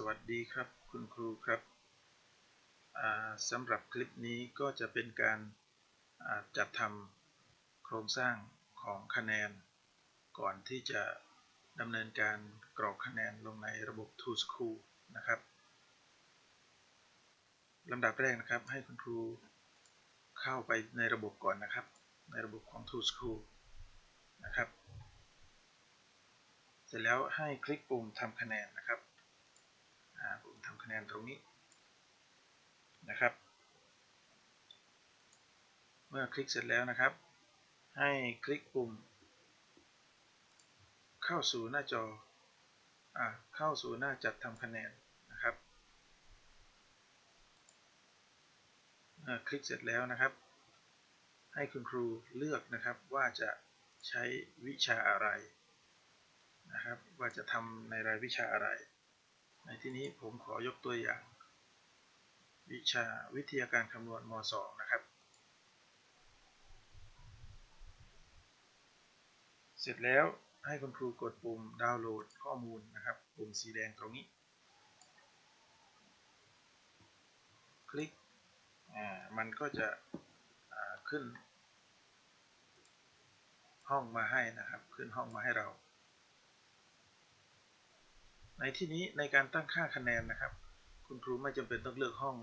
สวัสดีครับคุณครูครับสำหรับคลิปนี้ก็จะเป็นการจัดทำโครงสร้างของคะแนน ก่อนที่จะดำเนินการกรอกคะแนนลงในระบบ To School นะครับลำดับแรกนะครับให้คุณครูเข้าไปในระบบก่อนนะครับ ในระบบของ To School นะครับ เสร็จแล้วให้คลิกปุ่มทำคะแนนนะครับ คะแนนตรงนี้นะครับ เมื่อคลิกเสร็จแล้วนะครับ ให้คลิกปุ่ม เข้าสู่หน้าจออ่าเข้าสู่หน้าจัดทำคะแนนนะครับเมื่อคลิกเสร็จแล้วนะครับ ให้คุณครูเลือกนะครับว่าจะใช้วิชาอะไรนะครับ ว่าจะทำในรายวิชาอะไร ในที่นี้ผมขอยกตัวอย่าง วิชาวิทยาการคำนวณม .2 นะครับ เสร็จแล้วให้คุณครูกดปุ่มดาวน์โหลดข้อมูลนะครับ ปุ่มสีแดงตรงนี้ คลิก มันก็จะขึ้นห้องมาให้นะครับ ขึ้นห้องมาให้เรา ในที่นี้ในการตั้งค่าคะแนนนะครับ คุณครูไม่จำเป็นต้องเลือกห้อง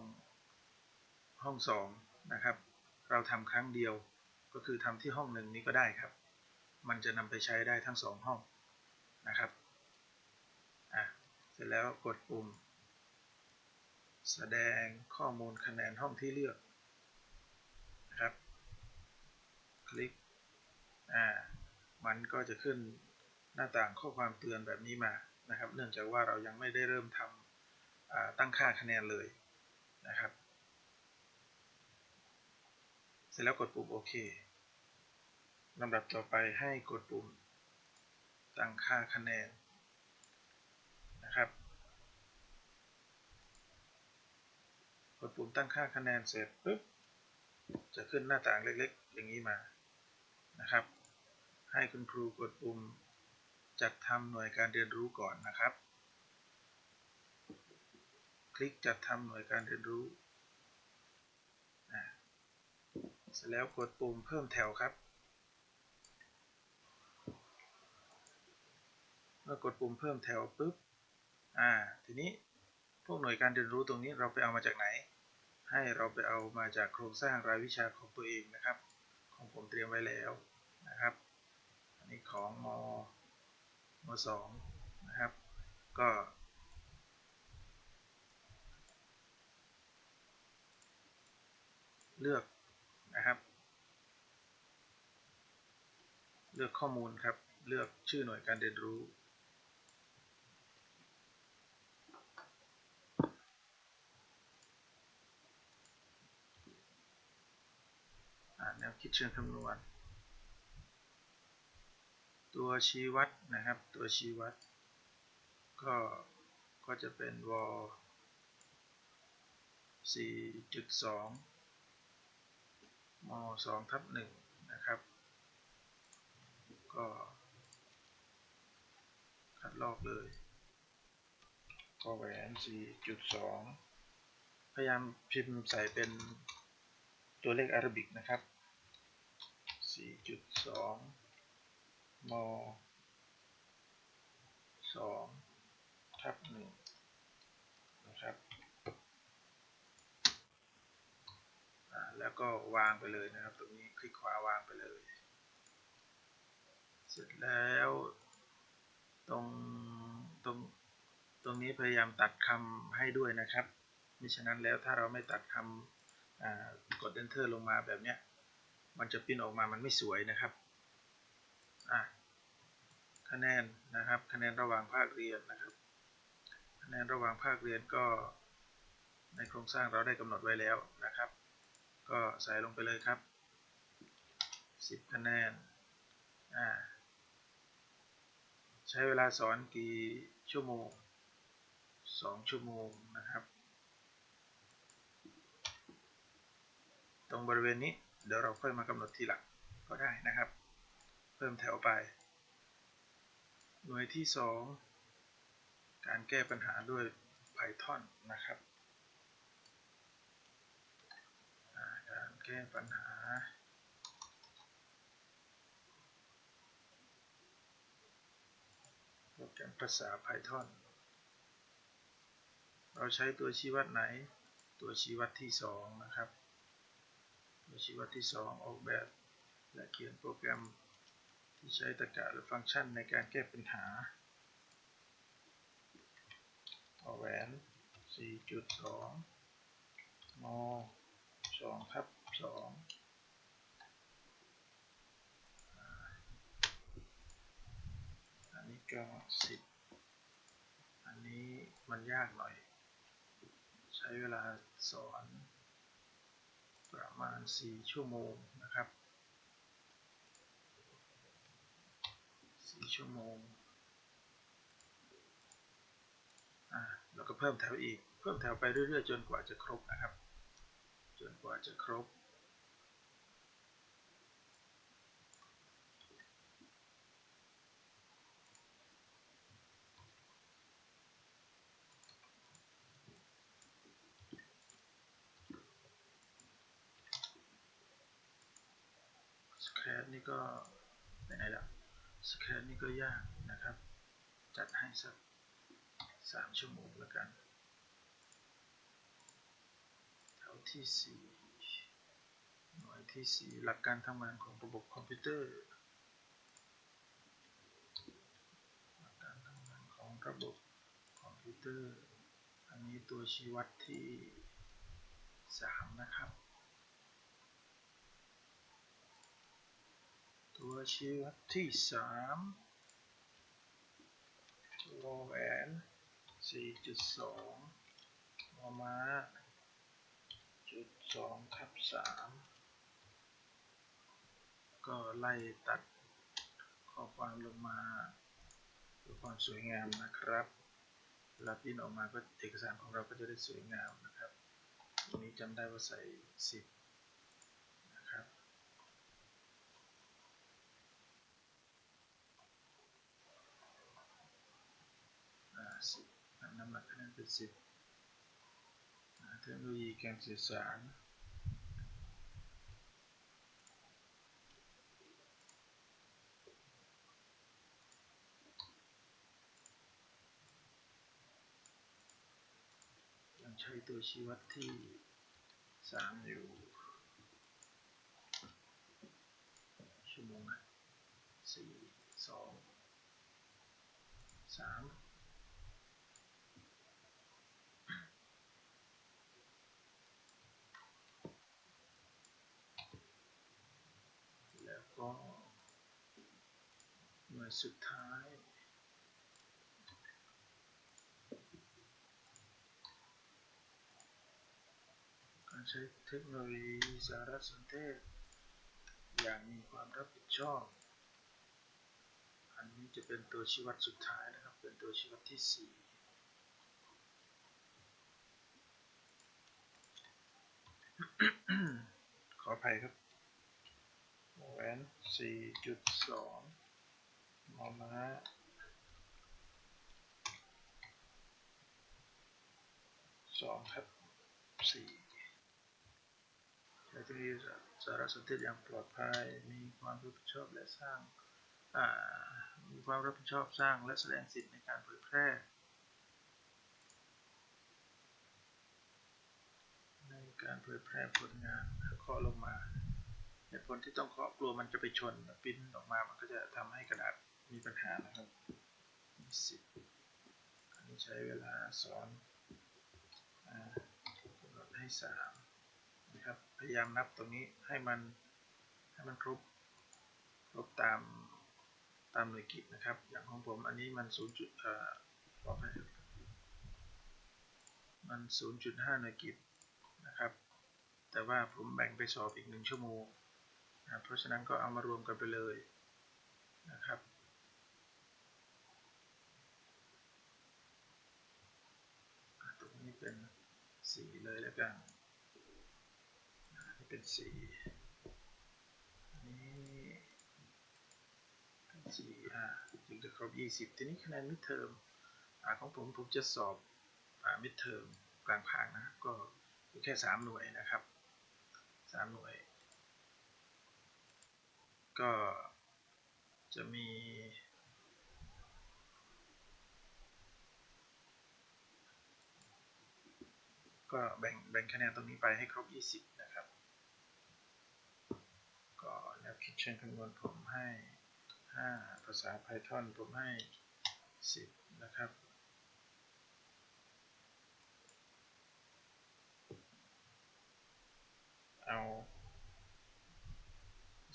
ห้องสองนะครับ เราทำครั้งเดียวก็คือทำที่ห้องหนึ่งนี้ก็ได้ครับ มันจะนำไปใช้ได้ทั้งสองห้องนะครับอะเสร็จแล้วกดปุ่ม แสดงข้อมูลคะแนนห้องที่เลือกนะครับ คลิกอ่ามันก็จะขึ้นหน้าต่างข้อความเตือนแบบนี้มา นะครับ เนื่องจากว่าเรายังไม่ได้เริ่มทำตั้งค่าคะแนนเลยนะครับ เสร็จแล้วกดปุ่มโอเคลำดับต่อไปให้กดปุ่มตั้งค่าคะแนนนะครับ กดปุ่มตั้งค่าคะแนนเสร็จปุ๊บจะขึ้นหน้าต่างเล็กๆ อย่างนี้มานะครับ ให้คุณครูกดปุ่ม จัดทำหน่วยการเรียนรู้ก่อนนะครับ คลิกจัดทำหน่วยการเรียนรู้เสร็จแล้วกดปุ่มเพิ่มแถวครับ เมื่อกดปุ่มเพิ่มแถวปุ๊บ อ่า ทีนี้พวกหน่วยการเรียนรู้ตรงนี้เราไปเอามาจากไหน ให้เราไปเอามาจากโครงสร้างรายวิชาของตัวเองนะครับ ของผมเตรียมไว้แล้วนะครับ อันนี้ของม มสองนะครับ ก็ เลือกนะครับ เลือกข้อมูลครับ เลือกชื่อหน่วยการเรียนรู้แนวคิดเชิงคำนวณ ตัวชี้วัดนะครับ ตัวชี้วัด ก็ก็จะเป็นว4.2ม2ทับ1นะครับ ก็คัดลอกเลย ก็แหวน 4.2 พยายามพิมพ์ใส่เป็นตัวเลขอารบิกนะครับ 4.2 ม2ทับ1นะครับแล้วก็วางไปเลยนะครับ ตรงนี้คลิกขวาวางไปเลย เสร็จแล้วตรงตรงตรงนี้พยายามตัดคำให้ด้วยนะครับมิฉะนั้นแล้วถ้าเราไม่ตัดคำกด enter ลงมาแบบนี้มันจะปิ้นออกมามันไม่สวยนะครับอ่า คะแนนนะครับ คะแนนระหว่างภาคเรียนนะครับ คะแนนระหว่างภาคเรียนก็ ในโครงสร้างเราได้กำหนดไว้แล้วนะครับ ก็ใส่ลงไปเลยครับ 10 คะแนนใช้เวลาสอนกี่ชั่วโมง 2 ชั่วโมงนะครับ ตรงบริเวณนี้เดี๋ยวเราค่อยมากำหนดทีหลังก็ได้นะครับ เพิ่มแถวไป หน่วยที่ 2 การแก้ปัญหาด้วย Python นะครับ การแก้ปัญหา โปรแกรมภาษา Python เราใช้ตัวชี้วัดไหน ตัวชี้วัดที่ 2 นะครับ ตัวชี้วัดที่ 2 ออกแบบและเขียนโปรแกรม ที่ใช้ตรรกะหรือฟังก์ชันในการแก้ปัญหาอแหวน 4.2ม2ทับ2อันนี้ก็10อันนี้มันยากหน่อย ใช้เวลาสอนประมาณ 4 ชั่วโมงนะครับ 4ชั่วโมงอ่าแล้วก็เพิ่มแถวอีก เพิ่มแถวไปเรื่อยๆ จนกว่าจะครบนะครับ จนกว่าจะครบ สแครปนี่ก็ไปไหนละ สแครปนี่ก็ยากนะครับ จัดให้สักสามชั่วโมงแล้วกันแถวที่สี่หน่วยที่สี่หลักการทำงานของระบบคอมพิวเตอร์หลักการทำงานของระบบคอมพิวเตอร์ อันนี้ตัวชี้วัดที่สามนะครับ ตัวชี้วัดที่สามตัวแหวน4.2มอมาจุดสองทับสามก็ไล่ตัดข้อความลงมาเพื่อความสวยงามนะครับเวลาพิมพ์ออกมาก็เอกสารของเราก็จะได้สวยงามนะครับ ตรงนี้จำได้ว่าใส่ 10 นะครับ อ่า สิบน้ำหนักคะแนนเป็นสิบอ่าเทคโนโลยีการสื่อสารยังใช้ตัวชี้วัดที่สามอยู่ ชั่วโมงนะสี่สองสาม แล้วก็หน่วยสุดท้ายการใช้เทคโนโลยีสารสนเทศ อย่างมีความรับผิดชอบ อันนี้จะเป็นตัวชี้วัดสุดท้ายนะครับ เป็นตัวชี้วัดที่ 4ขออภัยครับ แหวน4.2มอม้าสองครับสี่ใช้ทคโนโลยีสารสนเทศอย่างปลอดภัย มีความรับผิดชอบและสร้างมีความรับผิดชอบสร้างและแสดงสิทธิในการเผยแพร่ในการเผยแพร่ผลงานเคาะลงมา เหตุผลที่ต้องเคาะกลัวมันจะไปชนปิ้นออกมามันก็จะทำให้กระดาษมีปัญหานะครับมีสิอันนี้ใช้เวลาสอนกำหนดให้สามนะครับพยายามนับตรงนี้ให้มันให้มันครบครบตามตามหน่วยกิจนะครับ อย่างของผมอันนี้มันศูนย์จุดเอ่อขออภัยครับมัน 0.5หน่วยกิจนะครับ แต่ว่าผมแบ่งไปสอบอีกหนึ่งชั่วโมง นะเพราะฉะนั้นก็เอามารวมกันไปเลยนะครับ ตรงนี้เป็นสีเลยแล้วกันนี่เป็นสีอันนี้เป็นสีอ่าจึงจะครบ 20 ทีนี้คะแนนมิดเทอมอ่าของผมผมจะสอบมิดเทอมกลางภาคนะก็แค่สามหน่วยนะครับสามหน่วย ก็จะมี ก็แบ่งแบ่งคะแนนตรงนี้ไปให้ครบ 20 นะครับ ก็แนวคิดเชิงคำนวณผมให้ 5 ภาษา Python ผมให้ 10 นะครับเอา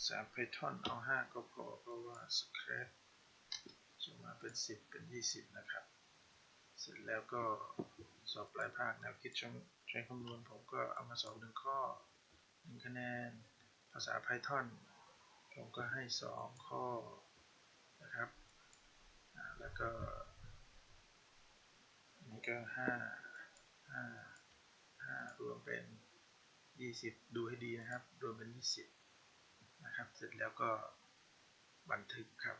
ภาษา Python เอา5ก็พอเพราะว่า Scratch จะมาเป็น10เป็น20นะครับ เสร็จแล้วก็สอบปลายภาคแนวคิดใช้ใช้คำนวณผมก็เอามาสอบหนึ่งข้อหนึ่งคะแนน ภาษา Python ผมก็ให้ 2 ข้อนะครับแล้วก็นนี้ก็ 5 5 5 รวมเป็น 20 ดูให้ดีนะครับ รวมเป็น 20 นะครับ เสร็จแล้วก็บันทึกครับ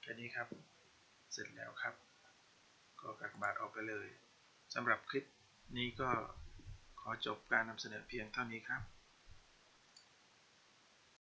แค่นี้ครับ เสร็จแล้วครับ ก็กากบาทออกไปเลยสำหรับคลิปนี้ก็ขอจบการนำเสนอเพียงเท่านี้ครับ